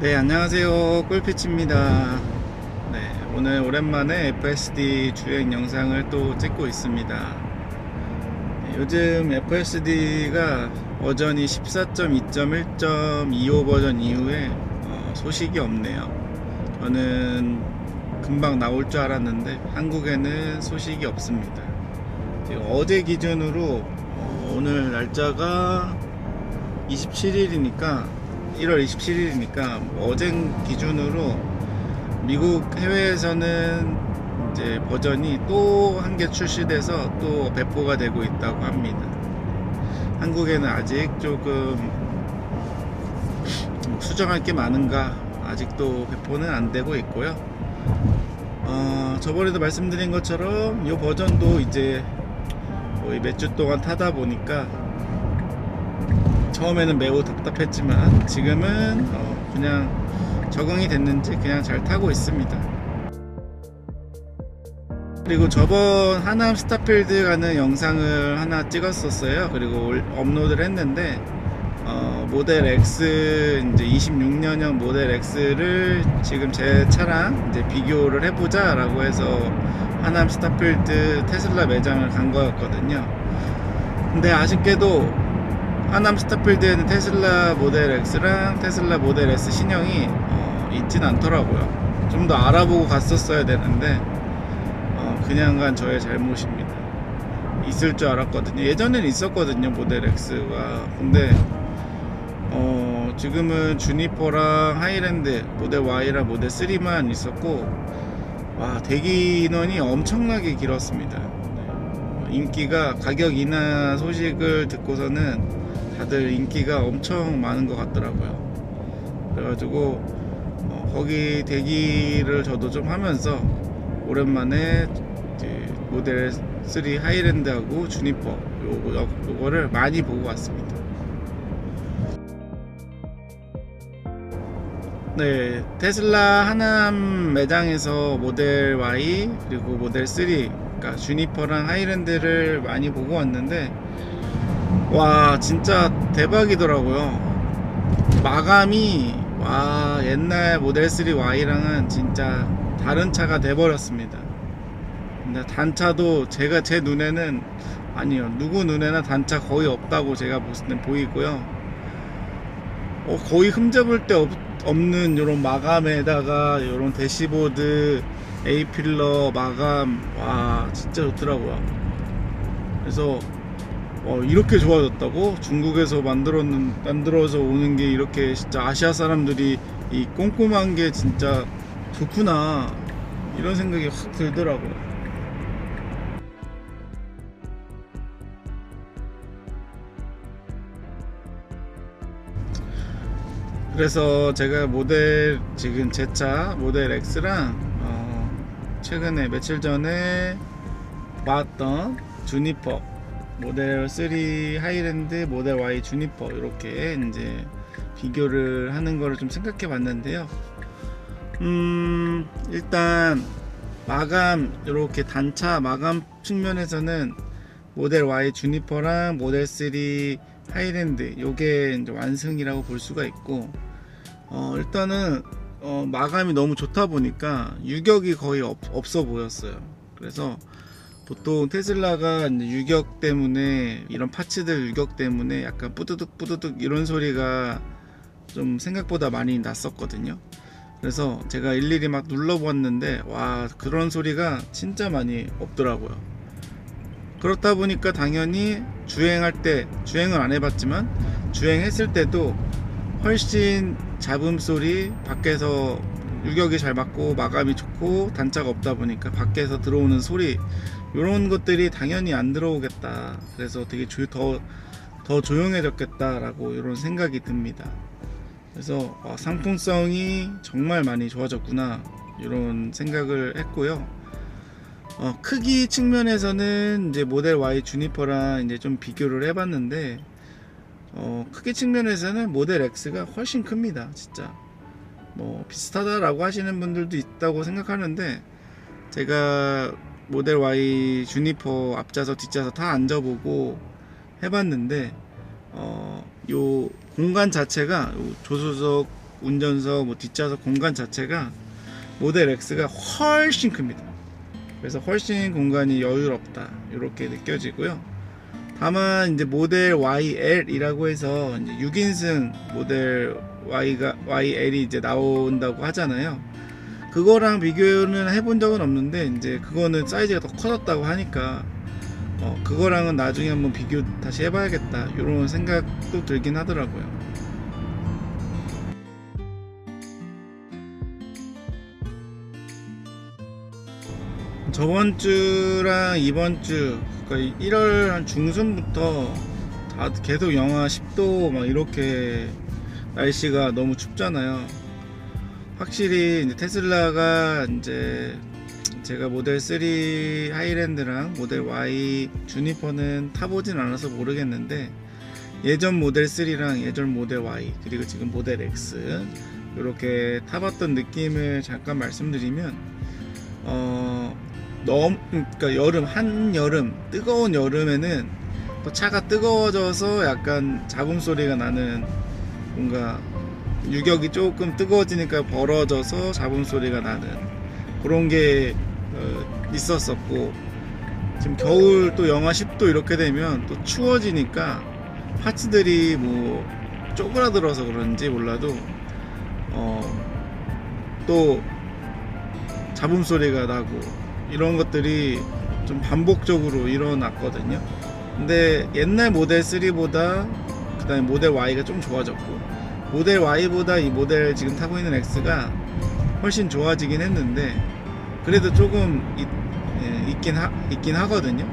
네, 안녕하세요. 꿀피치입니다. 네, 오늘 오랜만에 FSD 주행 영상을 또 찍고 있습니다. 네, 요즘 FSD가 버전이 14.2.1.25 버전 이후에 어, 소식이 없네요. 저는 금방 나올 줄 알았는데 한국에는 소식이 없습니다. 지금 어제 기준으로 어, 오늘 날짜가 27일이니까 1월 27일이니까 어제 기준으로 미국 해외에서는 이제 버전이 또 한 개 출시돼서 또 배포가 되고 있다고 합니다. 한국에는 아직 조금 수정할 게 많은가 아직도 배포는 안 되고 있고요. 어, 저번에도 말씀드린 것처럼 이 버전도 이제 거의 몇 주 동안 타다 보니까 처음에는 매우 답답했지만 지금은 어, 그냥 적응이 됐는지 그냥 잘 타고 있습니다. 그리고 저번 하남 스타필드 가는 영상을 하나 찍었었어요. 그리고 올- 업로드를 했는데 어, 모델 X 이제 26년형 모델 X를 지금 제 차랑 이제 비교를 해보자 라고 해서 하남 스타필드 테슬라 매장을 간 거였거든요. 근데 아쉽게도 하남 스타필드에는 테슬라 모델 X랑 테슬라 모델 S 신형이 어, 있진 않더라고요. 좀 더 알아보고 갔었어야 되는데 어, 그냥 간 저의 잘못입니다. 있을 줄 알았거든요. 예전엔 있었거든요 모델 X가. 근데 어, 지금은 주니퍼랑 하이랜드 모델 Y랑 모델 3만 있었고 와 대기 인원이 엄청나게 길었습니다. 네. 인기가 가격 인하 소식을 듣고서는 다들 인기가 엄청 많은 것 같더라고요. 그래가지고 어, 거기 대기를 저도 좀 하면서 오랜만에 모델 3 하이랜드하고 주니퍼 요거, 요거를 많이 보고 왔습니다. 네, 테슬라 하남 매장에서 모델 Y 그리고 모델 3, 그러니까 주니퍼랑 하이랜드를 많이 보고 왔는데 와 진짜 대박이더라고요. 마감이 와 옛날 모델 3 Y랑은 진짜 다른 차가 돼버렸습니다. 근데 단차도 제가 제 눈에는 아니요 누구 눈에나 단차 거의 없다고 제가 보이고요. 어, 거의 흠잡을 데 없, 없는 이런 마감에다가 이런 대시보드 A 필러 마감 와 진짜 좋더라고요. 그래서 어, 이렇게 좋아졌다고? 중국에서 만들었는 만들어서 오는 게 이렇게 진짜 아시아 사람들이 이 꼼꼼한 게 진짜 좋구나. 이런 생각이 확 들더라고요. 그래서 제가 모델 지금 제 차 모델 X랑 어, 최근에 며칠 전에 봤던 주니퍼 모델 3 하이랜드 모델 Y 주니퍼 이렇게 이제 비교를 하는 거를 좀 생각해 봤는데요. 음, 일단 마감 이렇게 단차 마감 측면에서는 모델 Y 주니퍼랑 모델 3 하이랜드 요게 이제 완승이라고 볼 수가 있고 어, 일단은 어, 마감이 너무 좋다 보니까 유격이 거의 없, 없어 보였어요. 그래서 보통 테슬라가 유격 때문에 이런 파츠들 유격 때문에 약간 뿌드득 뿌드득 이런 소리가 좀 생각보다 많이 났었거든요. 그래서 제가 일일이 막 눌러봤는데 와 그런 소리가 진짜 많이 없더라고요. 그렇다 보니까 당연히 주행할 때 주행을 안 해봤지만 주행했을 때도 훨씬 잡음 소리 밖에서 유격이 잘 맞고 마감이 좋고 단차가 없다 보니까 밖에서 들어오는 소리 이런 것들이 당연히 안 들어오겠다. 그래서 되게 조, 더, 더 조용해졌겠다라고 이런 생각이 듭니다. 그래서 어, 상품성이 정말 많이 좋아졌구나 이런 생각을 했고요. 어, 크기 측면에서는 이제 모델 Y 주니퍼랑 이제 좀 비교를 해봤는데 어, 크기 측면에서는 모델 X가 훨씬 큽니다. 진짜 뭐 비슷하다라고 하시는 분들도 있다고 생각하는데 제가 모델 Y 주니퍼 앞좌석 뒷좌석 다 앉아보고 해봤는데 어, 요 공간 자체가 요 조수석 운전석, 뭐 뒷좌석 공간 자체가 모델 X가 훨씬 큽니다. 그래서 훨씬 공간이 여유롭다 이렇게 느껴지고요. 다만 이제 모델 YL이라고 해서 이제 6인승 모델 Y가 YL이 이제 나온다고 하잖아요. 그거랑 비교는 해본 적은 없는데 이제 그거는 사이즈가 더 커졌다고 하니까 어, 그거랑은 나중에 한번 비교 다시 해봐야겠다 이런 생각도 들긴 하더라고요. 저번 주랑 이번 주 그러니까 1월 한 중순부터 다 계속 영하 10도 막 이렇게 날씨가 너무 춥잖아요. 확실히 이제 테슬라가 이제 제가 모델 3 하이랜드랑 모델 Y 주니퍼는 타보진 않아서 모르겠는데 예전 모델 3랑 예전 모델 Y 그리고 지금 모델 X 이렇게 타봤던 느낌을 잠깐 말씀드리면 어 너무 그러니까 여름 한 여름 뜨거운 여름에는 또 차가 뜨거워져서 약간 잡음 소리가 나는 뭔가 유격이 조금 뜨거워지니까 벌어져서 잡음 소리가 나는 그런 게 어, 있었었고 지금 겨울 또 영하 10도 이렇게 되면 또 추워지니까 파츠들이 뭐 쪼그라들어서 그런지 몰라도 어, 또 잡음 소리가 나고 이런 것들이 좀 반복적으로 일어났거든요. 근데 옛날 모델 3보다 그 다음에 모델 Y가 좀 좋아졌고 모델 Y보다 이 모델 지금 타고 있는 X가 훨씬 좋아지긴 했는데 그래도 조금 있, 예, 있긴 하, 있긴 하거든요.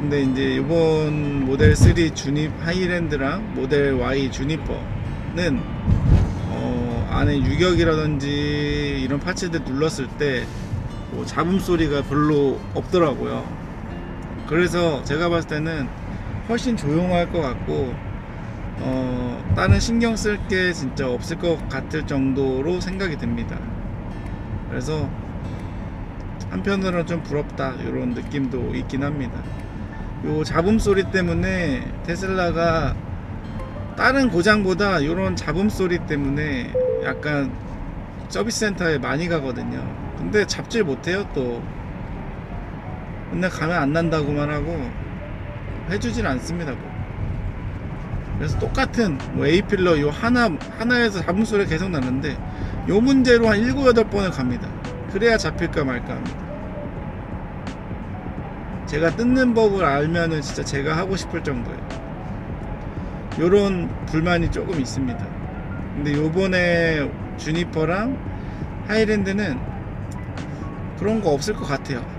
근데 이제 이번 모델 3 주니 하이랜드랑 모델 Y 주니퍼는 어, 안에 유격이라든지 이런 파츠들 눌렀을 때 뭐 잡음 소리가 별로 없더라고요. 그래서 제가 봤을 때는 훨씬 조용할 것 같고 어, 다른 신경 쓸 게 진짜 없을 것 같을 정도로 생각이 듭니다. 그래서 한편으로는 좀 부럽다 이런 느낌도 있긴 합니다. 요 잡음 소리 때문에 테슬라가 다른 고장보다 이런 잡음 소리 때문에 약간 서비스 센터에 많이 가거든요. 근데 잡질 못해요 또. 맨날 가면 안 난다고만 하고 해주질 않습니다. 뭐. 그래서 똑같은 뭐 A 필러 요 하나 하나에서 잡음 소리가 계속 나는데 요 문제로 한 7, 8번을 갑니다. 그래야 잡힐까 말까 합니다. 제가 뜯는 법을 알면은 진짜 제가 하고 싶을 정도예요. 요런 불만이 조금 있습니다. 근데 요번에 주니퍼랑 하이랜드는 그런 거 없을 것 같아요.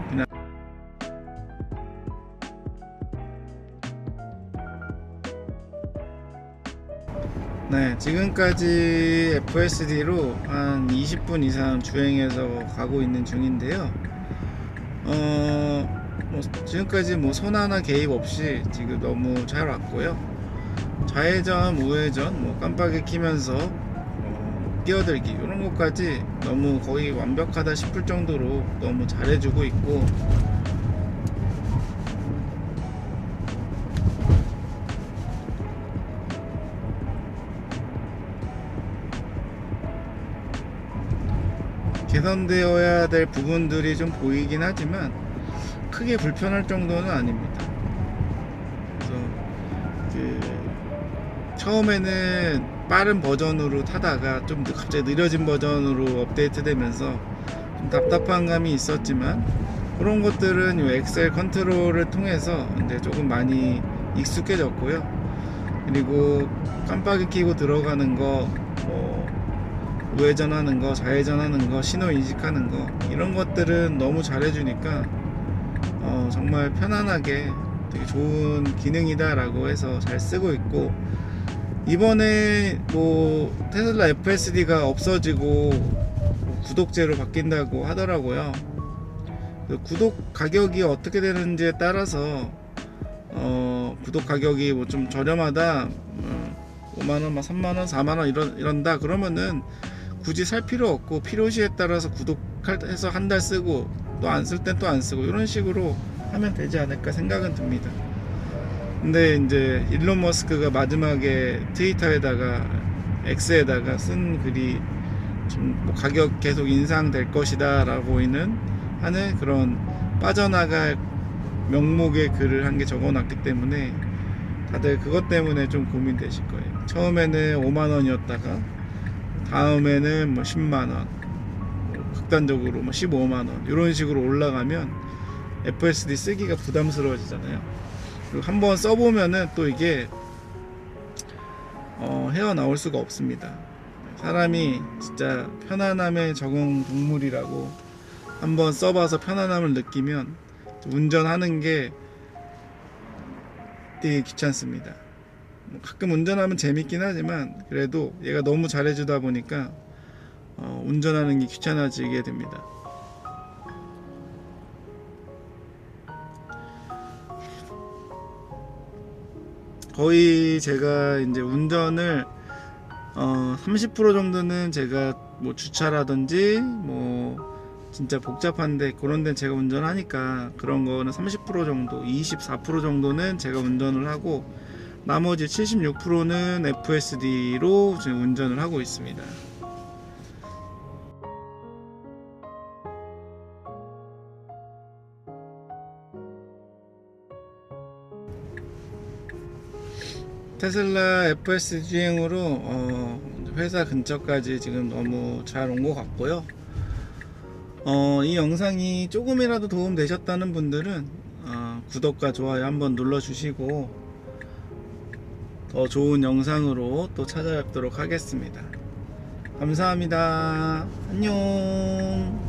네, 지금까지 FSD로 한 20분 이상 주행해서 가고 있는 중인데요. 어, 뭐 지금까지 뭐 손 하나 개입 없이 지금 너무 잘 왔고요. 좌회전, 우회전, 뭐 깜빡이 키면서 어, 뛰어들기 이런 것까지 너무 거의 완벽하다 싶을 정도로 너무 잘해주고 있고 개선되어야 될 부분들이 좀 보이긴 하지만 크게 불편할 정도는 아닙니다. 그래서 그 처음에는 빠른 버전으로 타다가 좀 느- 갑자기 느려진 버전으로 업데이트되면서 좀 답답한 감이 있었지만 그런 것들은 이 엑셀 컨트롤을 통해서 이제 조금 많이 익숙해졌고요. 그리고 깜빡이 켜고 들어가는 거, 뭐 우회전하는 거, 좌회전하는 거, 신호 인식하는 거 이런 것들은 너무 잘해주니까 어, 정말 편안하게 되게 좋은 기능이다라고 해서 잘 쓰고 있고 이번에 뭐 테슬라 FSD가 없어지고 뭐 구독제로 바뀐다고 하더라고요. 그 구독 가격이 어떻게 되는지에 따라서 어, 구독 가격이 뭐 좀 저렴하다, 어, 5만원, 3만원, 4만원 이런, 이런다 그러면은 굳이 살 필요 없고 필요시에 따라서 구독해서 한 달 쓰고 또 안 쓸 땐 또 안 쓰고 이런 식으로 하면 되지 않을까 생각은 듭니다. 근데 이제 일론 머스크가 마지막에 트위터에다가 X에다가 쓴 글이 좀 뭐 가격 계속 인상될 것이다 라고 있는 하는 그런 빠져나갈 명목의 글을 한 게 적어놨기 때문에 다들 그것 때문에 좀 고민되실 거예요. 처음에는 5만 원이었다가 다음에는 뭐 10만 원, 뭐 극단적으로 뭐 15만 원 이런 식으로 올라가면 FSD 쓰기가 부담스러워지잖아요. 그리고 한번 써보면은 또 이게 어, 헤어나올 수가 없습니다. 사람이 진짜 편안함의 적응 동물이라고 한번 써봐서 편안함을 느끼면 운전하는 게 되게 귀찮습니다. 뭐 가끔 운전하면 재밌긴 하지만 그래도 얘가 너무 잘해주다 보니까 어, 운전하는 게 귀찮아지게 됩니다. 거의 제가 이제 운전을 어, 30% 정도는 제가 뭐 주차라든지 뭐 진짜 복잡한데 그런 데는 제가 운전하니까 그런 거는 30% 정도, 24% 정도는 제가 운전을 하고 나머지 76%는 FSD로 지금 운전을 하고 있습니다. 테슬라 FS 주행으로 어, 회사 근처까지 지금 너무 잘 온 것 같고요. 어, 이 영상이 조금이라도 도움 되셨다는 분들은 어, 구독과 좋아요 한번 눌러주시고 더 좋은 영상으로 또 찾아뵙도록 하겠습니다. 감사합니다. 안녕.